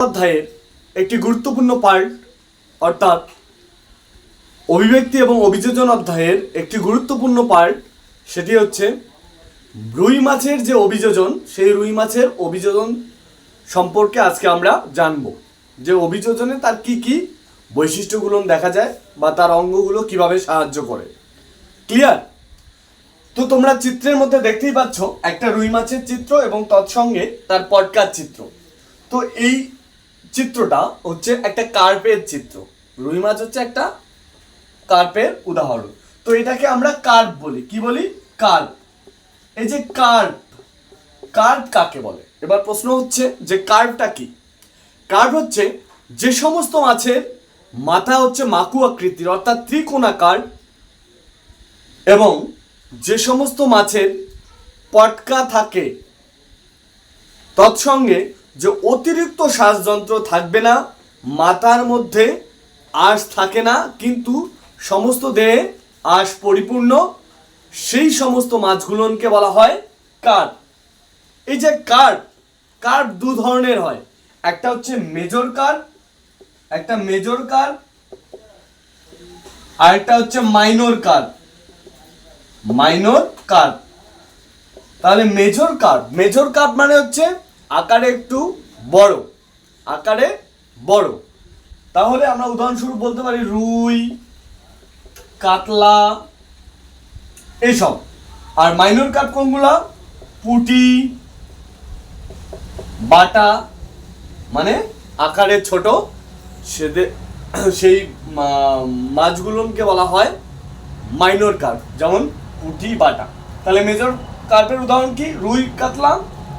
অধ্যায়ের একটি গুরুত্বপূর্ণ পার্ট অর্থাৎ অভিব্যক্তি এবং অভিযোজন অধ্যায়ের একটি গুরুত্বপূর্ণ পার্ট সেটি হচ্ছে রুই মাছের যে অভিযোজন, সেই রুই মাছের অভিযোজন সম্পর্কে আজকে আমরা জানব। যে অভিযোজনে তার কি কি বৈশিষ্ট্যগুলো দেখা যায় বা তার অঙ্গগুলো কীভাবে সাহায্য করে। ক্লিয়ার তো তোমরা চিত্রের মধ্যে দেখতেই পাচ্ছ একটা রুই মাছের চিত্র এবং তৎসঙ্গে তার পটকার চিত্র। তো এই চিত্রটা হচ্ছে একটা কার্পের চিত্র। রুই মাছ হচ্ছে একটা কার্পের উদাহরণ। তো এটাকে আমরা কার্প বলি। কি বলি? কার্প। এই যে কার্প কার্প কাকে বলে? এবার প্রশ্ন হচ্ছে যে কার্পটা কি? কার্প হচ্ছে যে সমস্ত মাছের মাথা হচ্ছে মাকু আকৃতির, অর্থাৎ ত্রিকোণাকার এবং যে সমস্ত মাছের পটকা থাকে, তৎসঙ্গে যে অতিরিক্ত শ্বাসযন্ত্র থাকবে না, মাথার মধ্যে আঁশ থাকে না, কিন্তু সমস্ত দেহে আশ পরিপূর্ণ। সেই সমস্ত মাছগুলোকে বলা হয় কার্প। এই যে কার্প কার্প দু ধরনের হয়। একটা হচ্ছে মেজর কার্প, একটা মেজর কার্প, আর একটা হচ্ছে মাইনর কার্প। Minor carp. তাহলে মেজর কার্প মেজর কার্প মানে হচ্ছে আকারে একটু বড়। আকারে বড়। তাহলে আমরা উদাহরণস্বরূপ বলতে পারি রুই, কাতলা এইসব আর মাইনর কার্প কোনগুলা? পুটি, বাটা মানে আকারে ছোট। সেদে সেই মাছগুলোকে বলা হয় মাইনর কার্প যেমন পুঁটি, বাটা। তাহলে মেজর কার্পের উদাহরণ কি? রুই, কাতলা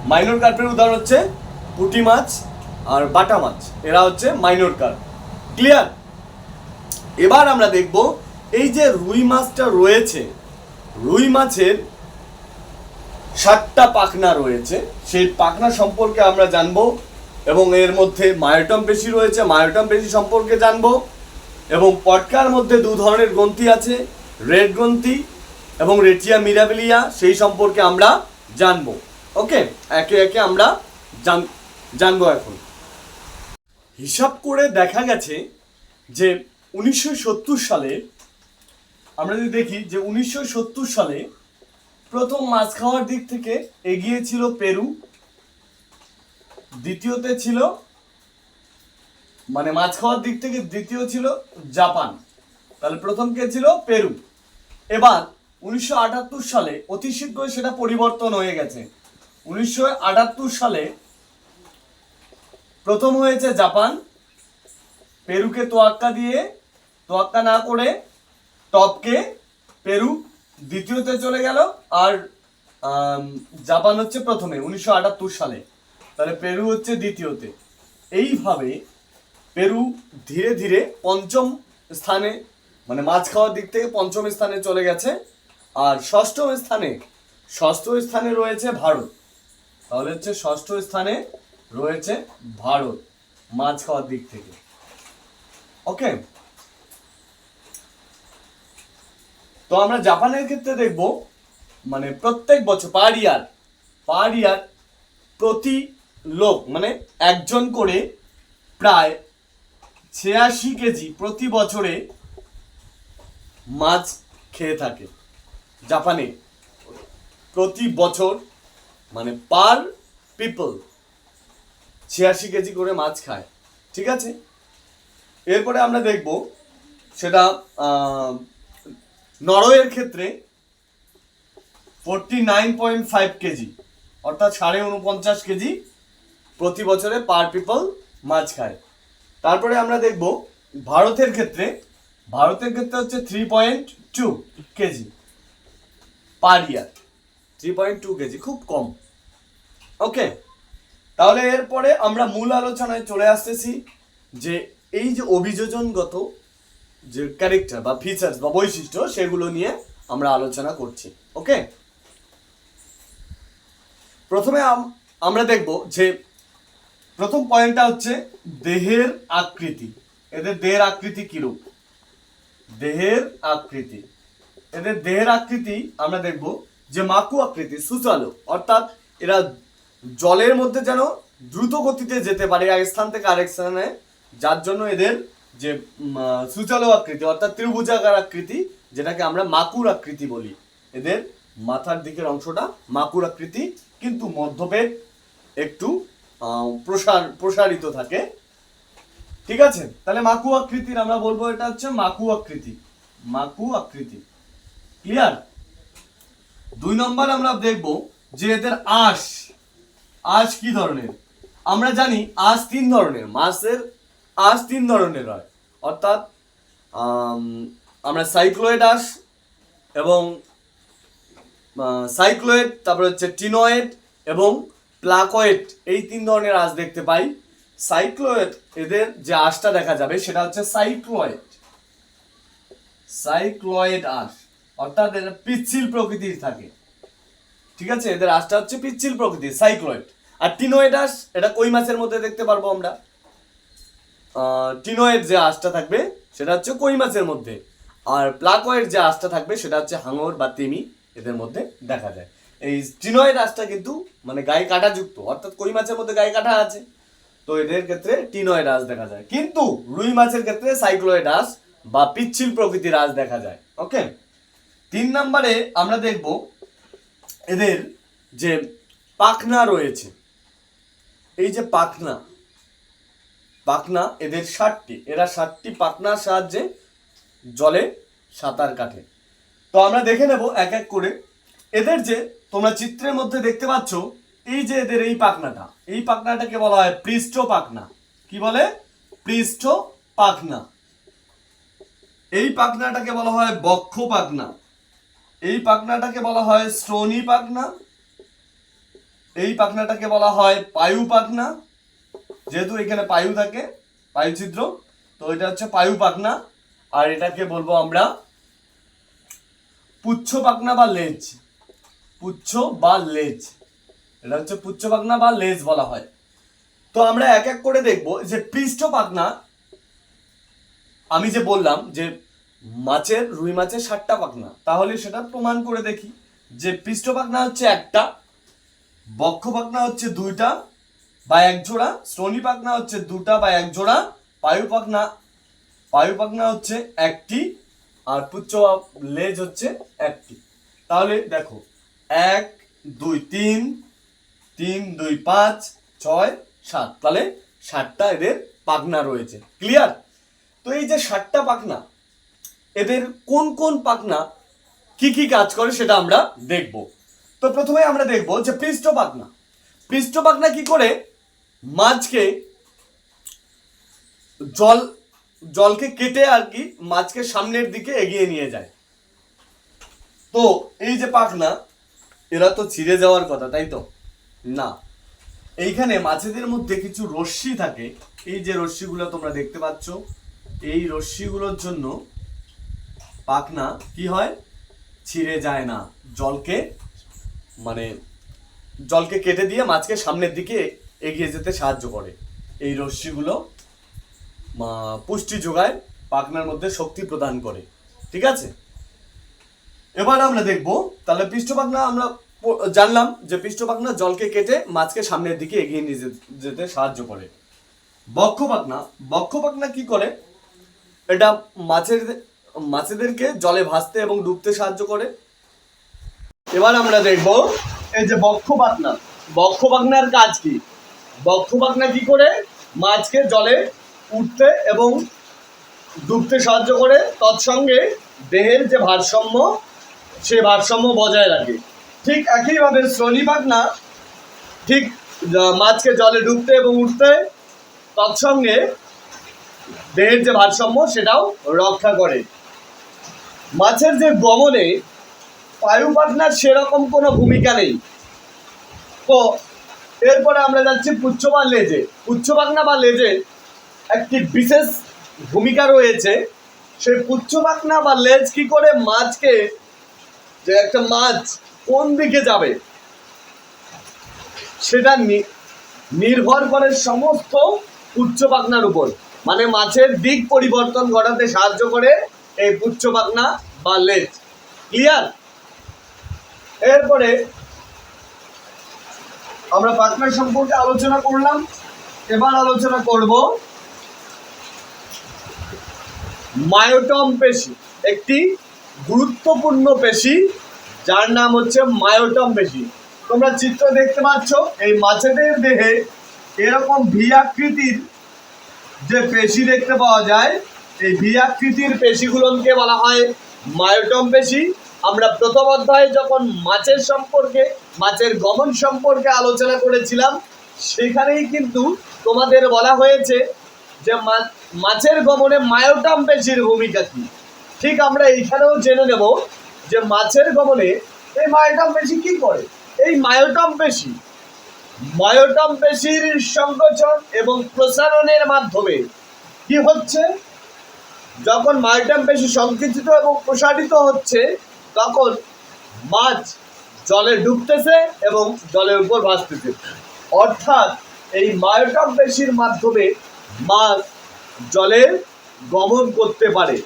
মাইনর কার্পের উদাহরণ হচ্ছে পুঁটি মাছ আর বাটা মাছ। এরা হচ্ছে মাইনর কার্প। ক্লিয়ার এবার আমরা দেখব এই যে রুই মাছটা রয়েছে, রুই মাছের সাতটা পাখনা রয়েছে। সেই পাখনা সম্পর্কে আমরা জানব এবং এর মধ্যে মায়োটম পেশি রয়েছে, মায়োটম পেশি সম্পর্কে জানব এবং পটকার মধ্যে দু ধরনের গ্রন্থি আছে, রেড গ্রন্থি এবং রেটিয়া মিরাবিলিয়া, সেই সম্পর্কে আমরা জানব। ওকে, একে একে আমরা জান, জানব এখন। হিসাব করে দেখা গেছে যে উনিশশো সত্তর সালে, আমরা যদি দেখি যে উনিশশো সত্তর সালে প্রথম মাছ খাওয়ার দিক থেকে এগিয়ে ছিল পেরু, দ্বিতীয়তে ছিল মানে মাছ খাওয়ার দিক থেকে দ্বিতীয় ছিল জাপান। তাহলে প্রথম কে ছিল? পেরু। এবার উনিশশো আটাত্তর সালে অতি শীঘ্রই সেটা পরিবর্তন হয়ে গেছে। উনিশশো আটাত্তর সালে প্রথম হয়েছে জাপান। পেরুকে তোয়াক্কা দিয়ে তোয়াক্কা না করে টপকে পেরু দ্বিতীয়তে চলে গেল আর জাপান হচ্ছে প্রথমে উনিশশো আটাত্তর সালে। তাহলে পেরু হচ্ছে দ্বিতীয়তে। এইভাবে পেরু ধীরে ধীরে পঞ্চম স্থানে মানে মাছ খাওয়ার দিক থেকে পঞ্চম স্থানে চলে গেছে। আর ষষ্ঠম স্থানে, ষষ্ঠ স্থানে রয়েছে ভারত। তাহলে হচ্ছে ষষ্ঠ স্থানে রয়েছে ভারত, মাছ খাওয়ার দিক থেকে। ওকে? তো আমরা জাপানের ক্ষেত্রে দেখব মানে প্রত্যেক বছর পার ইয়ার পার ইয়ার প্রতি লোক মানে একজন করে প্রায় ছিয়াশি কেজি প্রতি বছরে মাছ খেয়ে থাকে জাপানে। প্রতি বছর মানে পার পিপল, ছিয়াশি কেজি করে মাছ খায়, ঠিক আছে? এরপরে আমরা দেখব সেটা নরওয়ের ক্ষেত্রে forty nine point five kg, অর্থাৎ সাড়ে উনপঞ্চাশ কেজি প্রতি বছরে পার পিপল মাছ খায়। তারপরে আমরা দেখব ভারতের ক্ষেত্রে ভারতের ক্ষেত্রে হচ্ছে three point two kg per year three point two kg, খুব কম। ওকে তাহলে এরপরে আমরা মূল আলোচনায় চলে আসতেছি যে এই যে অভিযোজনগত যে ক্যারেক্টার বা ফিচার্স বা বৈশিষ্ট্য, সেগুলো নিয়ে আমরা আলোচনা করছি। ওকে প্রথমে আম- আমরা দেখব যে প্রথম পয়েন্টটা হচ্ছে দেহের আকৃতি। এদের দেহের আকৃতি কিরূপ? দেহের আকৃতি। এদের দেহের আকৃতি আমরা দেখব যে মাকু আকৃতি, সুচালো, অর্থাৎ এরা জলের মধ্যে যেন দ্রুত গতিতে যেতে পারে এক স্থান থেকে আরেক স্থানে, যার জন্য এদের যে সুচালো আকৃতি, অর্থাৎ ত্রিভুজাকার আকৃতি, যেটাকে আমরা মাকুর আকৃতি বলি, এদের মাথার দিকের অংশটা মাকুর আকৃতি, কিন্তু মধ্যপেট একটু প্রসার, প্রসারিত থাকে। ঠিক আছে? তাহলে মাকু আকৃতির আমরা বলব এটা হচ্ছে মাকু আকৃতি। মাকু আকৃতি। ক্লিয়ার দুই নম্বর আমরা দেখব যে এদের আঁশ আঁশ কি ধরনের? আমরা জানি আঁশ তিন ধরনের, মাছের আঁশ তিন ধরনের হয়। অর্থাৎ আমরা সাইক্লোয়েড আঁশ এবং সাইক্লোয়েড, তারপরে হচ্ছে টিনয়েড এবং প্লাকয়েড, এই তিন ধরনের আঁশ দেখতে পাই। সাইক্লোয়েড, এদের যে আঁশটা দেখা যাবে সেটা হচ্ছে সাইক্লোয়েড। সাইক্লয়েড আঁশ। অর্থাৎ এদের পিচ্ছিল প্রকৃতির থাকে। ঠিক আছে? এদের আঁশটা হচ্ছে পিচ্ছিল প্রকৃতির সাইক্লয়েড। আর টিনোয়েড আঁশ, এটা কই মাছের মধ্যে দেখতে পারব আমরা। টিনোয়েড যে আঁশটা থাকবে, সেটা হচ্ছে কই মাছের মধ্যে। আর প্লাকয়েড যে আঁশটা থাকবে, সেটা হচ্ছে হাঙর বা তিমি, এদের মধ্যে দেখা যায়। এই টিনোয়েড আঁশটা কিন্তু মানে গায়ে কাঁটাযুক্ত অর্থাৎ কই মাছের মধ্যে গায়ে কাঁটা আছে। তো এদের ক্ষেত্রে টিনোয়েড আঁশ দেখা যায়। কিন্তু রুই মাছের ক্ষেত্রে সাইক্লোয়েড আঁশ বা পিচ্ছিল প্রকৃতির আঁশ দেখা যায়। ওকে তিন নম্বরে আমরা দেখব এদের যে পাখনা রয়েছে। এই যে পাখনা পাখনা এদের ষাটটি এরা ষাটটি পাখনার সাহায্যে জলে সাঁতার কাটে। তো আমরা দেখে নেব এক এক করে। এদের যে তোমরা চিত্রের মধ্যে দেখতে পাচ্ছ, এই যে এদের এই পাখনাটা, এই পাখনাটাকে বলা হয় পৃষ্ঠ পাখনা। কি বলে? পৃষ্ঠ পাখনা। এই পাখনাটাকে বলা হয় বক্ষ পাখনা। এই পাখনাটাকে বলা হয় শ্রোণী পাখনা। এই পাখনাটাকে বলা হয় পায়ু পাখনা। যেহেতু এখানে পায়ু থাকে, পায়ু ছিদ্র, তো এটা হচ্ছে পায়ু পাখনা। আর এটাকে বলব আমরা পুচ্ছ পাখনা বা লেজ। পুচ্ছ বা লেজ। এটা হচ্ছে পুচ্ছ পাখনা বা লেজ বলা হয়। তো আমরা এক এক করে দেখব যে পৃষ্ঠ পাখনা, আমি যে বললাম যে মাছের, রুই মাছের ষাটটা পাখনা। তাহলে সেটা প্রমাণ করে দেখি যে পৃষ্ঠ পাখনা হচ্ছে একটা, বক্ষ পাখনা হচ্ছে দুইটা বা এক জোড়া, শ্রোণী পাখনা হচ্ছে দুটা বা এক জোড়া, পায়ু পাখনা পায়ু পাখনা হচ্ছে একটি আর পুচ্ছ লেজ হচ্ছে একটি। তাহলে দেখো, এক, দুই, তিন তিন, দুই, পাঁচ, ছয়, সাত। তাহলে ষাটটা এদের পাখনা রয়েছে। ক্লিয়ার তো এই যে ষাটটা পাখনা এদের কোন কোন পাখনা কি কি কাজ করে সেটা আমরা দেখব। তো প্রথমে আমরা দেখব যে পৃষ্ঠ পাখনা পৃষ্ঠ পাখনা কি করে? মাছকে জল, জলকে কেটে আর কি মাছকে সামনের দিকে এগিয়ে নিয়ে যায়। তো এই যে পাখনা, এরা তো ছিঁড়ে যাওয়ার কথা, তাই তো? না। এইখানে মাছেদের মধ্যে কিছু রশ্মি থাকে। এই যে রশ্মিগুলো তোমরা দেখতে পাচ্ছ, এই রশ্মিগুলোর জন্য পাখনা কি হয়? ছিঁড়ে যায় না। জলকে মানে জলকে কেটে দিয়ে মাছকে সামনের দিকে এগিয়ে যেতে সাহায্য করে। এই রশ্মিগুলো পুষ্টি যোগায় পাখনার মধ্যে শক্তি প্রদান করে। ঠিক আছে? এবার আমরা দেখব, তাহলে পৃষ্ঠপাখনা আমরা জানলাম যে পৃষ্ঠপাখনা জলকে কেটে মাছকে সামনের দিকে এগিয়ে নিয়ে যেতে সাহায্য করে। বক্ষপাখনা বক্ষপাখনা কি করে? এটা মাছের মাছেদেরকে জলে ভাসতে এবং ডুবতে সাহায্য করে। এবার আমরা দেখব এই যে বক্ষপাখনা বক্ষপাখনার কাজ কি? বক্ষপাখনা কি করে? মাছকে জলে উঠতে এবং ডুবতে সাহায্য করে। তৎসঙ্গে দেহের যে ভারসাম্য, সে ভারসাম্য বজায় রাখে। ঠিক একইভাবে শ্রোণী পাখনা ঠিক মাছকে জলে ডুবতে এবং উঠতে, তৎসঙ্গে দেহের যে ভারসাম্য, সেটাও রক্ষা করে। মাছের যে গমনে পায়ু পাখনার সেরকম কোনো ভূমিকা নেই। তো এরপরে আমরা যাচ্ছি পুচ্ছ বা লেজে। পুচ্ছ পাখনা বা লেজে একটি বিশেষ ভূমিকা রয়েছে। সেই পুচ্ছ পাখনা বা লেজ কি করে মাছকে যে একটা মাছ কোন দিকে যাবে, সেটা নির্ভর করে সমস্ত উচ্চ পাখনার উপর। মানে মাছের দিক পরিবর্তন ঘটাতে সাহায্য করে এই পুচ্ছ পাখনা বা লেজ। ক্লিয়ার এরপরে আমরা পাখনা সম্পর্কে আলোচনা করলাম। এবার আলোচনা করব মায়োটম পেশি, একটি গুরুত্বপূর্ণ পেশি, যার নাম হচ্ছে মায়োটম পেশি। তোমরা চিত্র দেখতে পাচ্ছ, এই মাছেদের দেহে এরকম ভি আকৃতির যে পেশি দেখতে পাওয়া যায় এই বিয়াকৃতির পেশিগুলোকে বলা হয় মায়োটম পেশি। আমরা প্রথম অধ্যায়ে যখন মাছের সম্পর্কে, মাছের গমন সম্পর্কে আলোচনা করেছিলাম, সেখানেই কিন্তু তোমাদের বলা হয়েছে যে মাছের গমনে মায়োটম পেশির ভূমিকা কি। ঠিক আমরা এইখানেও জেনে নেব যে মাছের গমনে এই মায়োটম পেশি কি করে। এই মায়োটম পেশি, মায়োটম পেশির সংকোচন এবং প্রসারণের মাধ্যমে কি হচ্ছে? যখন মায়োটম পেশি সংকুচিত এবং প্রসারিত হচ্ছে, তখন মাছ জলে ডুবতেছে এবং জলের উপর ভাসতেছে। অর্থাৎ এই মায়োটম পেশির মাধ্যমে মাছ জলে গমন করতে পারে।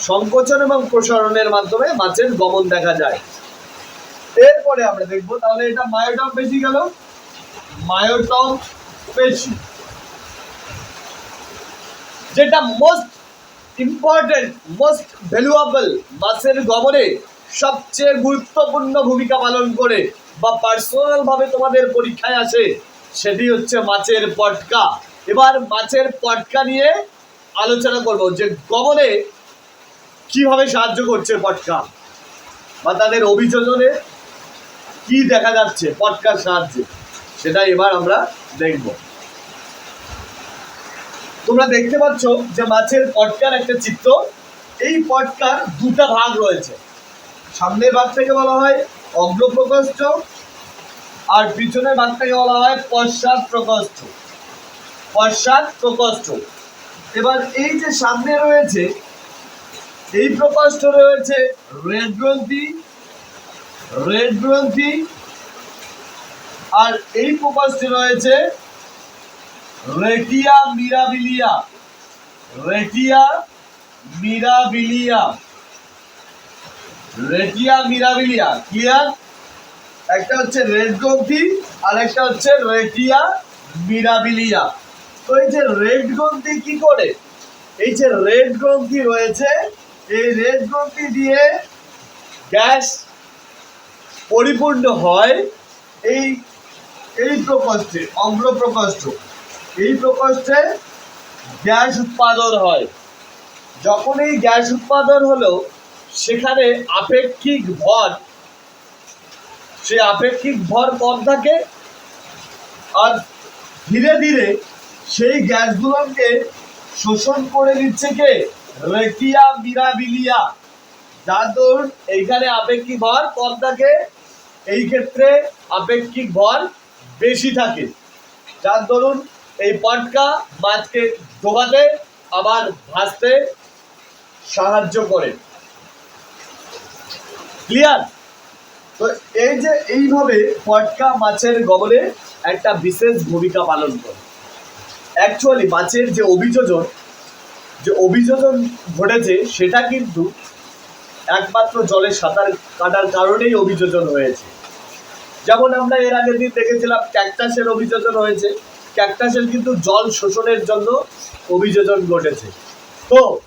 সংকোচন এবং প্রসারণের মাধ্যমে মাছের গমন দেখা যায়। এরপরে আমরা দেখব, তাহলে এটা মায়োটম পেশি গেল। মায়োটম পেশি। যেটা মোস্ট ইম্পর্টেন্ট মোস্ট ভ্যালুয়েবল মাছের গমনে সবচেয়ে গুরুত্বপূর্ণ ভূমিকা পালন করে বা পার্সোনাল ভাবে তোমাদের পরীক্ষায় আসে, সেটি হচ্ছে মাছের পটকা। এবার মাছের পটকা নিয়ে আলোচনা করব যে গমনে কীভাবে সাহায্য করছে পটকা বা তাদের অভিযোজনে কি দেখা যাচ্ছে পটকার সাহায্যে, সেটা এবার আমরা দেখব। তোমরা দেখতে পাচ্ছ যে মাছের পটকার একটা চিত্র। এই পটকার দুটা ভাগ রয়েছে। সামনের ভাগটাকে বলা হয় অগ্রপ্রকোষ্ঠ আর পিছনের ভাগটাকে বলা হয় পশ্চাৎ প্রকোষ্ঠ পশ্চাৎ প্রকোষ্ঠ এবার এই যে সামনে রয়েছে, এই প্রকোষ্ঠ রয়েছে রেড গ্রন্থি রেড গ্রন্থি, আর এই প্রকোষ্ঠে রয়েছে retia mirabilia. Retia mirabilia. Retia mirabilia clear একটা হচ্ছে রেড গ্রন্থি আর একটা হচ্ছে রেটিয়া মিরাবিলিয়া। তো এই যে রেড গ্রন্থি কি করে? এই যে রেড গ্রন্থি রয়েছে, এই রেড গ্রন্থি দিয়ে গ্যাস পরিপূর্ণ হয় এই এই প্রকোষ্ঠে অগ্র প্রকোষ্ঠ এই প্রকোষ্ঠে গ্যাস উৎপাদন হয়। যখন এই গ্যাস উৎপাদন হলো, সেখানে আপেক্ষিক ভর সে আপেক্ষিক ভর কম থাকে আর ধীরে ধীরে সেই গ্যাসগুলোকে শোষণ করে নিচ্ছে কে? রেকিয়া মিরাবিলিয়া। যার দরুন এইখানে আপেক্ষিক ভর কম থাকে, এই ক্ষেত্রে আপেক্ষিক ভর বেশি থাকে। যার দরুন এই পটকা মাছকে ডোবাতে আবার ভাসতে সাহায্য করে। ক্লিয়ার তো এই যে এইভাবে পটকা মাছের গমনে একটা বিশেষ ভূমিকা পালন করে। অ্যাকচুয়ালি মাছের যে অভিযোজন যে অভিযোজন ঘটেছে, সেটা কিন্তু একমাত্র জলে সাঁতার কাটার কারণেই অভিযোজন হয়েছে। যেমন আমরা এর আগের দিন দেখেছিলাম ক্যাকটাসের অভিযোজন হয়েছে। ক্যাকটাসের কিন্তু জল শোষণের জন্য অভিযোজন ঘটেছে। তো,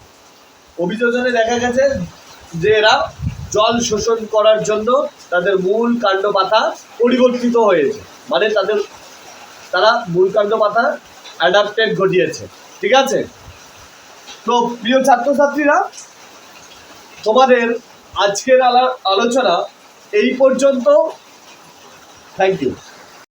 অভিযোজনে দেখা গেছে যে এরা জল শোষণ করার জন্য তাদের মূল কাণ্ড পাতা পরিবর্তিত হয়েছে। মানে তাদের, তারা মূল কাণ্ড পাতা অ্যাডাপ্টেড ঘটিয়েছে। ঠিক আছে? তো, প্রিয় ছাত্রছাত্রীরা, তোমাদের আজকের আলা- আলোচনা এই পর্যন্ত। Thank you